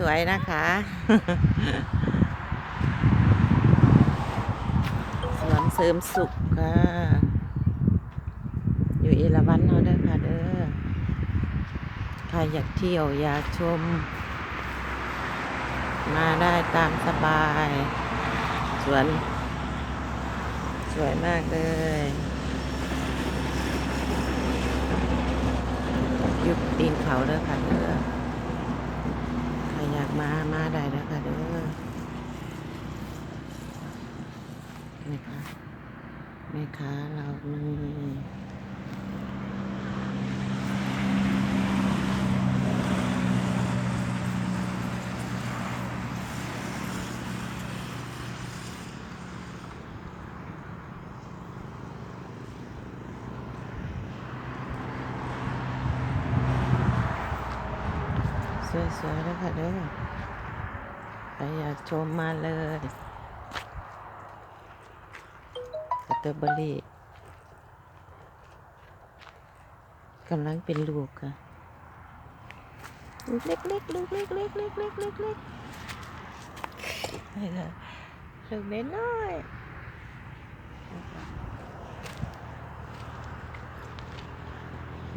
สวยนะคะ สวนเสริมสุขค่ะ อยู่เอราวันเนาะเด้อค่ะเด้อใครอยากเที่ยวอยากชม มาได้ตามสบาย สวน สวยมากเลยยุบตีนเขาเด้อค่ะเด้อ มา มาได้แล้วค่ะเด้อนี่ค่ะแม่ค้าเรามีสวยๆแล้วค่ะเด้อ ใครอยากชมมาเลยสตรอเบอรี่กำลังเป็นลูกค่ะ ลูกเล็กๆลูกเล็กเล็กเล็กเล็กเล็กๆนี่ค่ะลูกน้อยๆ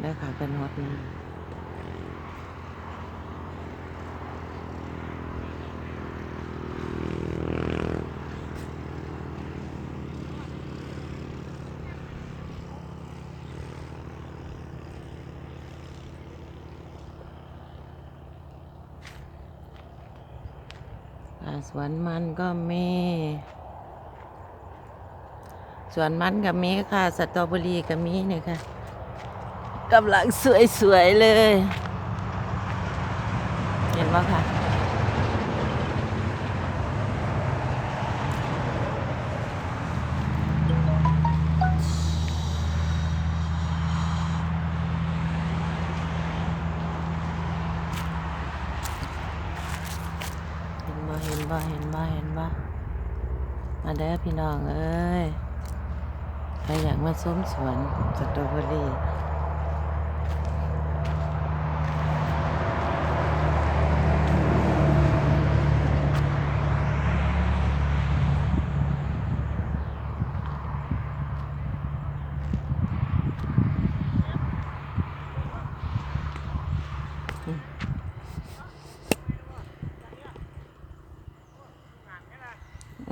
ได้ค่ะเป็นฮอตนะอ่ สวนมันก็มีสวนมันก็มีค่ะสตรอเบอรี่ก็มีเนี่ยค่ะกำลังสวยๆเลย เห็นไหมค่ะ เห็นบ่เห็นบ่เห็นบ่มาเด้อพี่น้องเอ้ยใครอยากมาส้มสวนสตรอเบอรี่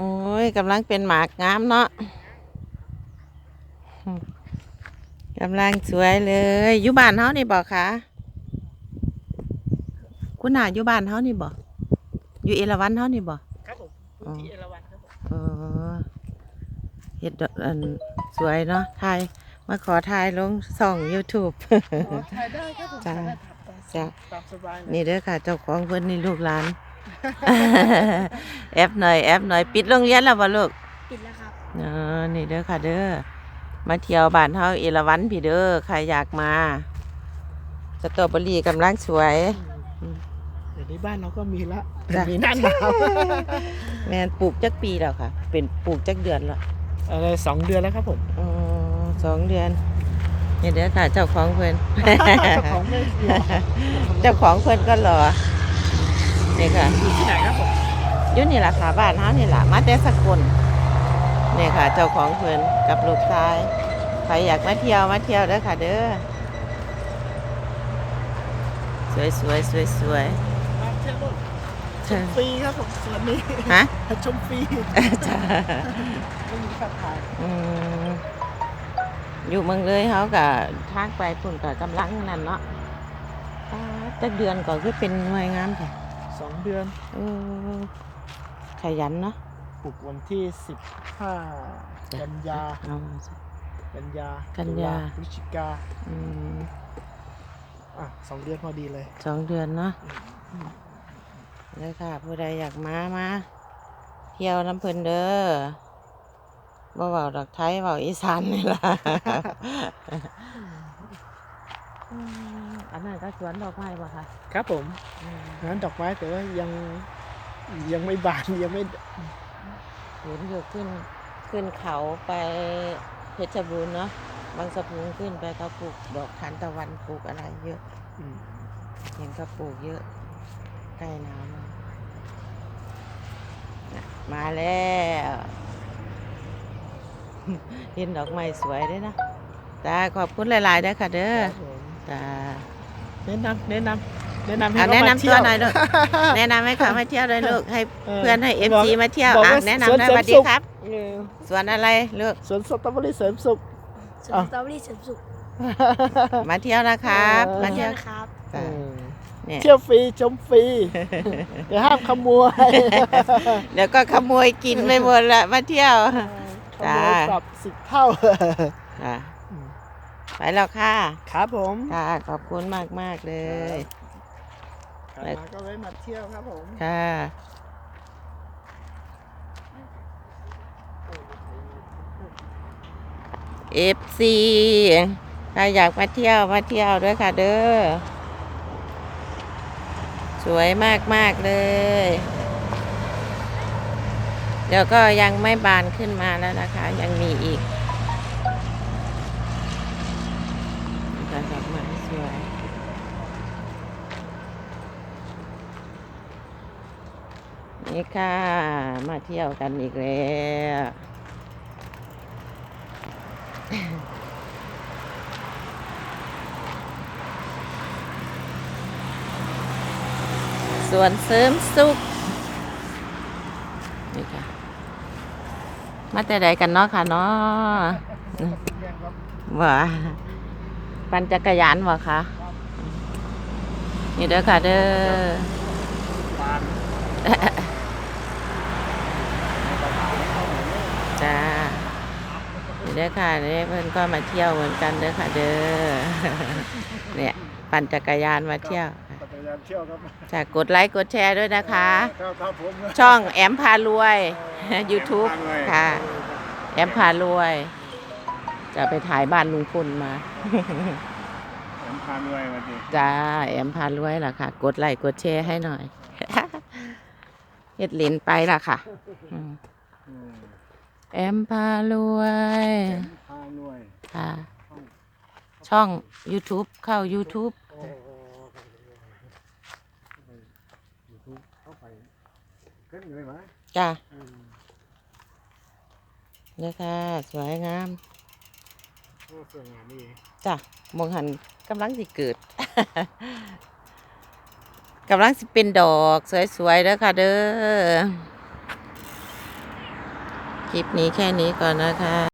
อ้ยกำลังเป็นหมากงามเนาะกำลังสวยเลยอยู่บ้านเฮานี่บอกคะคุณน่าอยู่บ้านเฮานี่บอกอยู่เอราวันเฮานี่บอกครับผมอ๋อที่เอราวัณครับผมเออเฮ็ดดอกอันสวยเนาะถ่ายมาขอถ่ายลงส่อง YouTube อ๋อถ่ายได้ครับผมจ้าถ่ายได้ครับตามจ้าตามสบายเลย นี่เด้อค่ะเจ้าของเพิ่นนี่ลูกหลาน แอปหน่อยแอปหน่อยปิดโรงเรียนแล้วบ่ลูกปิดแล้วครับเออนี่เด้อค่ะเด้อมาเที่ยวบ้านเฮาเอราวัณพี่เด้อใครอยากมาสตรอเบอรี่กำลังสวยเดี๋ยวนี้บ้านเราก็มีละจ้ะมีหน้าหนาวแม่นปลูกจักปีแล้วค่ะ เป็นปลูกจักเดือนแล้วอะไรสองเดือนแล้วครับผมอ๋อสองเดือนนี่เด้อค่ะเจ้าของเพิ่นเจ้าของไม่หล่อเจ้าของเพิ่นก็หล่อ นี่ค่ะอยู่ที่ไหนครับผมอยู่นี่ล่ะค่ะบ้านเฮานี่ล่ะมาแต่สกลนี่ค่ะ เจ้าของเพิ่นกับลูกชายใครอยากมาเที่ยวมาเที่ยวเด้อค่ะเด้อสวยสวยสวยสวยมาเที่ยวรถเชิญฟรีครับผมส่วนนี้ฮะชมฟรีจ้าไม่มีค่าถ่ายอืมอยู่เมืองเลยเขากับทางไปพุ่นกับกำลังนั่นเนาะป๊าดจักเดือนก่อนคือเป็นหน่วยงามค่ะ สองเดือนเออขยันเนาะปลูกวันที่สิบห้ากันยาเอากันยากันยา ตุลพฤศจิกาอืมอะสองเดือนพอดีเลยสองเดือนเนาะเลยค่ะ ผู้ใดอยากมามาเที่ยวน้ำเพลินเด้อบ่เว้าดอกไทยเว้าอีสานนี่ล่ะ อืมอันนั้นก็สวนดอกไม้ป่ะคะครับผมอืมงั้นดอกไม้แต่ว่ายังยังไม่บานยังไม่เห็นอยู่ขึ้นขึ้นเขาไปเพชรบูรณ์เนาะบางสะพุงขึ้นไปเขาปลูกดอกทานตะวันปลูกอะไรเยอะอืมเห็นเขาปลูกเยอะอใกล้หนาวแล้วน่ะมาแล้ว เห็นดอกไม้สวยด้วยนะตาขอบคุณหลายๆเด้อค่ะเด้อ ครับผมตาแนะนำแนะนำแนะนำให้อะเขาแนะมานำเที่ตัยวว หน่อยลูกแนะนำให้เขามาเที่ยวด้วยลูกให้เออเพื่อนให้เอฟบอกซีมาเที่ยวบอกอะว่าแนะสวนนำนะเสสริมวัสดีสุข ครับเออสวนอะไรลูกสวนสตรอเบอรี่เสริมสุขสอ้าวตรอเบอรี่เสริมสุขมาเที่ยวนะครับเออมาเที่เที่ยยววนะครับ จ้ะเนี่ย เที่ยวฟรีชมฟรีเดี๋ยวห้ามขโมยเดี๋ยวก็ขโมยกินไปหมดละมาเที่ยวขจ้าโมยปรับสิบเท่า อะ ไปแล้วค่ะ ครับผมค่ะ ขอบคุณมากมากๆเลยใครมาก็ไว้มาเที่ยวครับผมค่ะ เอฟซีใครอยากมาเที่ยวมาเที่ยวด้วยค่ะเด้อ สวยมากมากๆเลย เดี๋ยวก็ยังไม่บานขึ้นมาแล้วนะคะ ยังมีอีกแต่ดอกไม้ส วยนี่ค่ะ มาเที่ยวกันอีกแล้วส่วนเสริมสุขนี่ค่ะ มาแต่ใดกันเนาะค่ะเนาะว่า ปั่นจักรยานวะคะนี่เด้อค่ะเด้อจ้านี่เด้อค่ะเนี่ยเพื่อนก็มาเที่ยวเหมือนกันเด้อค่ะเด้อเนี่ยปั่นจักรยานมาเที่ยวจักรยานเที่ยวครับจะกดไลค์กดแชร์ด้วยนะคะครับครับผมช่องแอมพารวย YouTube ค่ะ แอมพารวย จะไปถ่ายบ้านลุงพลมาผมพาด้วยมาดิจ้าแอมพารวยล่ะค่ะ กดไลค์กดแชร์ให้หน่อย เฮ็ดเหลินไปล่ะค่ะอืมแอมพารวยพาด้วยค่ะ ช่อง YouTube เข้า YouTube เข้าไปขึ้นเลยไหมจ้าเนี่ยค่ะสวยงาม สวยงามดีจ้ะมองหันกำลังสิเกิด กำลังสิเป็นดอกสวยๆแล้วค่ะเด้อ คลิปนี้แค่นี้ก่อนนะคะ